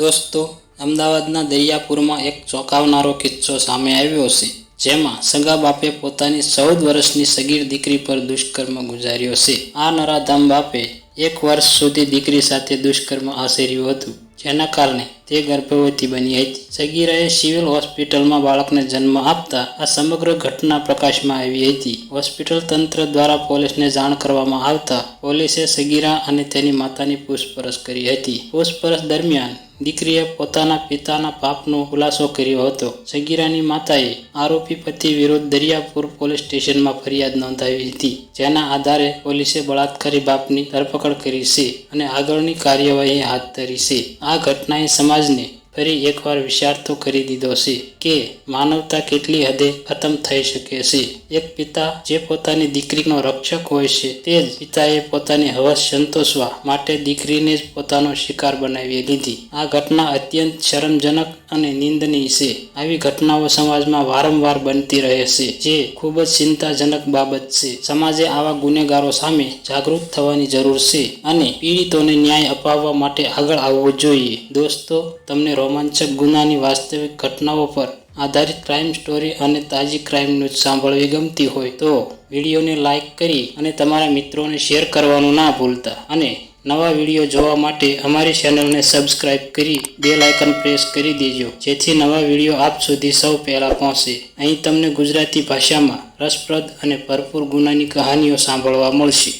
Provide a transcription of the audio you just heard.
દોસ્તો, અમદાવાદના દરિયાપુરમાં એક ચોંકાવનારો કિસ્સો સામે આવ્યો છે, જેમાં સગા બાપે પોતાની ચૌદ વર્ષની સગીર દીકરી પર દુષ્કર્મ ગુજાર્યો છે. આ નરાધામ બાપે એક વર્ષ સુધી દીકરી સાથે દુષ્કર્મ આચર્યું હતું, જેના કારણે તે ગર્ભવતી બની હતી. સગીરાએ સિવિલ હોસ્પિટલમાં બાળકને જન્મ આપતા આ સમગ્ર ઘટના પ્રકાશમાં આવી હતી. હોસ્પિટલ તંત્ર દ્વારા પોલીસને જાણ કરવામાં આવતા પોલીસે સગીરા અને તેની માતાની પૂછપરછ કરી હતી. પૂછપરછ દરમિયાન દીકરીએ પોતાના પિતાના પાપનો ખુલાસો કર્યો હતો. સગીરાની માતાએ આરોપી પતિ વિરુદ્ધ દરિયાપુર પોલીસ સ્ટેશનમાં ફરિયાદ નોંધાવી હતી, જેના આધારે પોલીસે બળાત્કારી બાપની ધરપકડ કરી છે અને આગળની કાર્યવાહી હાથ ધરી છે. આ ઘટનાએ સમાજને ફરી એકવાર વિચાર તો કરી દીધો છે કે માનવતા કેટલી હદે ખતમ થઈ શકે છે. એક પિતા જે પોતાની દીકરીનો રક્ષક હોય છે, તે જ પિતાએ પોતાની હવસ સંતોષવા માટે દીકરીને જ પોતાનો શિકાર બનાવી લીધી. આ ઘટના અત્યંત શરમજનક અને નિંદનીય છે. આવી ઘટનાઓ સમાજમાં વારંવાર બનતી રહે છે, જે ખૂબ જ ચિંતાજનક બાબત છે. સમાજે આવા ગુનેગારો સામે જાગૃત થવાની જરૂર છે અને પીડિતોને ન્યાય અપાવવા માટે આગળ આવવું જોઈએ. દોસ્તો, તમને રોમાંચક ગુનાની વાસ્તવિક ઘટનાઓ પર આધારિત ક્રાઇમ સ્ટોરી અને તાજી ક્રાઇમ ન્યૂઝ સાંભળવી ગમતી હોય તો વિડીયોને લાઇક કરી અને તમારા મિત્રોને શેર કરવાનું ના ભૂલતા. અને નવા વીડિયો જોવા માટે અમારી ચેનલને સબસ્ક્રાઇબ કરી બે આઇકન પ્રેસ કરી દેજો. જેથી નવા વીડિયો આપ સુધી સૌ પહેલાં પહોંચે. અહીં તમને ગુજરાતી ભાષામાં રસપ્રદ અને ભરપૂર ગુનાની કહાનીઓ સાંભળવા મળશે.